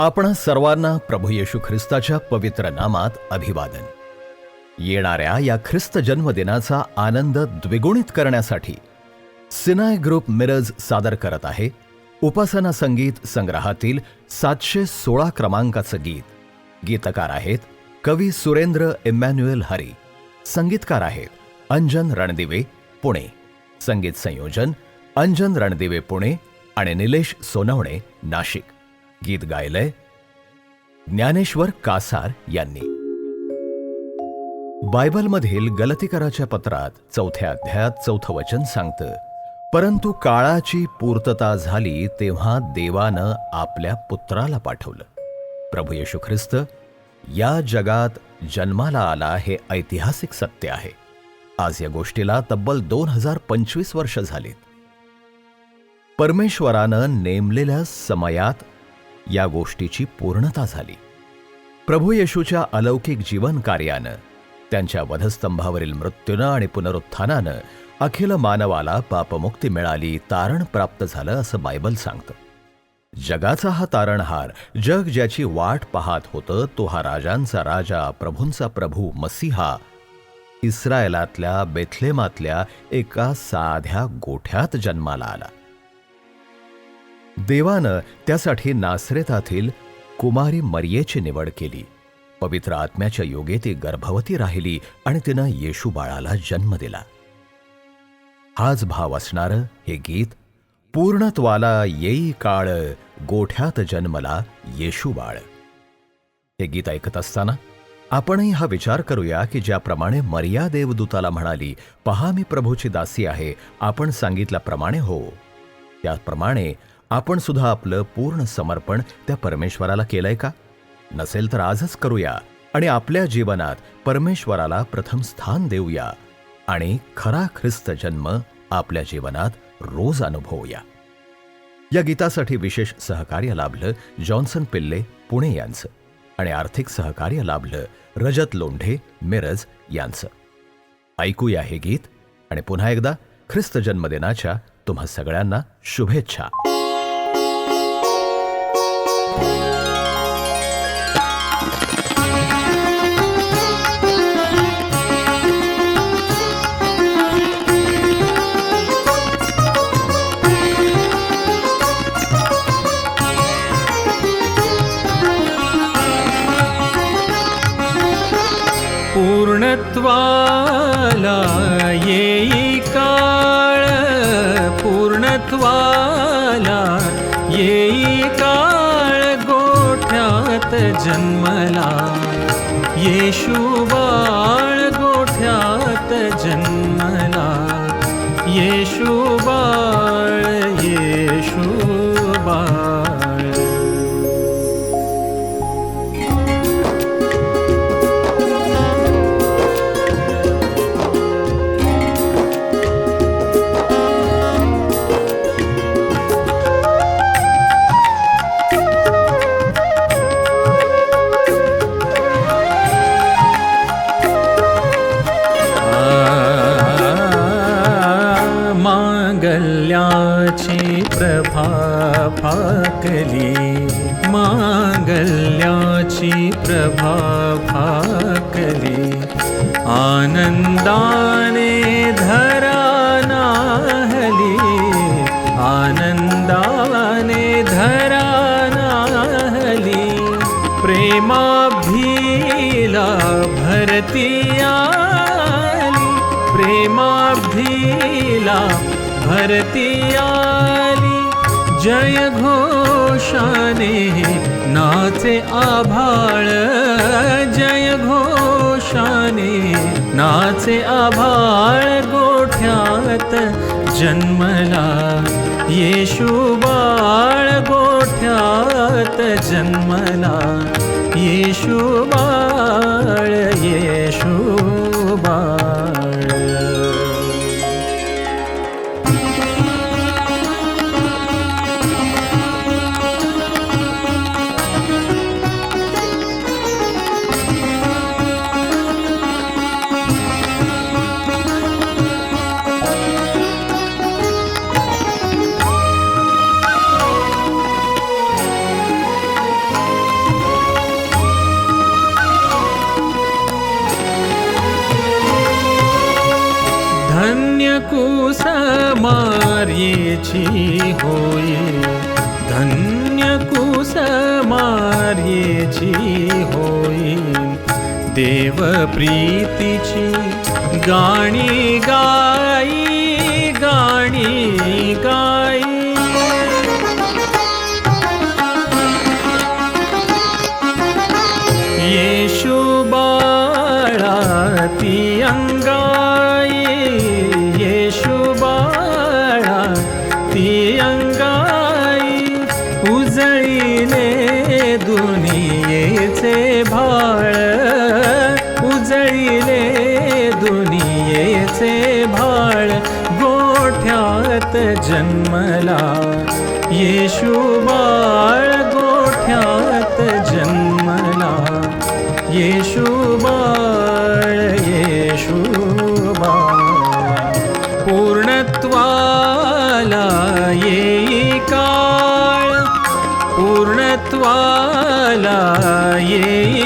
आपण सर्वांना प्रभू येशू ख्रिस्ताच्या पवित्र नामात अभिवादन. येणाऱ्या या ख्रिस्त जन्मदिनाचा आनंद द्विगुणित करण्यासाठी सिनाय ग्रुप मिरज सादर करत आहे उपासना संगीत संग्रहातील सातशे सोळा क्रमांकाचं गीत. गीतकार आहेत कवी सुरेंद्र इमॅन्युएल हरी. संगीतकार आहेत अंजन रणदिवे पुणे. संगीत संयोजन अंजन रणदिवे पुणे आणि निलेश सोनवणे नाशिक. गीत गायलंय ज्ञानेश्वर कासार यांनी. बायबलमधील गलतीकराच्या पत्रात चौथ्या अध्यायात चौथं वचन सांगतं परंतु काळाची पूर्तता झाली तेव्हा देवानं आपल्या पुत्राला पाठवलं. प्रभू येशू ख्रिस्त या जगात जन्माला आला हे ऐतिहासिक सत्य आहे. आज या गोष्टीला तब्बल दोन हजार पंचवीस वर्ष झालीत. परमेश्वरानं नेमलेल्या समयात या गोष्टीची पूर्णता झाली. प्रभू येशूच्या अलौकिक जीवन कार्यानं त्यांच्या वधस्तंभावरील मृत्यूनं आणि पुनरुत्थानानं अखिल मानवाला पापमुक्ती मिळाली तारण प्राप्त झालं असं बायबल सांगतं. जगाचा हा तारणहार जग ज्याची वाट पाहत होतं तो हा राजांचा राजा प्रभूंचा प्रभू मसीहा. इस्रायलातल्या बेथलेमातल्या एका साध्या गोठ्यात जन्माला आला. देवानं त्यासाठी नासरेतातील कुमारी मरियेची निवड केली. पवित्र आत्म्याच्या योगे ती गर्भवती राहिली आणि तिनं येशू बाळाला जन्म दिला. हाच भाव असणारं हे गीत पूर्णत्वाला येई काळ गोठ्यात जन्मला येशू बाळ. हे गीत ऐकत असताना आपणही हा विचार करूया की ज्याप्रमाणे मर्या देवदूताला म्हणाली पहा मी प्रभूची दासी आहे आपण सांगितल्याप्रमाणे हो. त्याप्रमाणे आपण सुद्धा आपलं पूर्ण समर्पण त्या परमेश्वराला केलंय का? नसेल तर आजच करूया आणि आपल्या जीवनात परमेश्वराला प्रथम स्थान देऊया आणि खरा ख्रिस्त जन्म आपल्या जीवनात रोज अनुभवूया. या गीतासाठी विशेष सहकार्य लाभलं जॉन्सन पिल्ले पुणे यांचं आणि आर्थिक सहकार्य लाभलं रजत लोंढे मिरज यांचं. ऐकूया हे गीत आणि पुन्हा एकदा ख्रिस्त जन्मदिनाच्या तुम्हा सगळ्यांना शुभेच्छा. पूर्णत्वाला येई काळ गोठ्यात जन्मला. येशू बाळ गोठ्यात जन्मला. येशू कल्या प्रभा आनन्दाने धरा आनन्दाने धराहली प्रेमाब् भ भरतया प्रेमाब् भरतिया जय घोषाने नाचे आभाळ। जय घोषाने नाचे आभाळ गोठ्यात जन्मला। येशू बाळ गोठ्यात जन्मला। येशू बाळ येशू कुसमार्येची होय धन्य कुसमार्येची होय देव प्रीतीची गाणी गाई गाणी गाई जन्मला। येशू बाळ गोठ्यात जन्मला। येशू बाळ येशू पूर्णत्वाला येई काळ। पूर्णत्वाला येई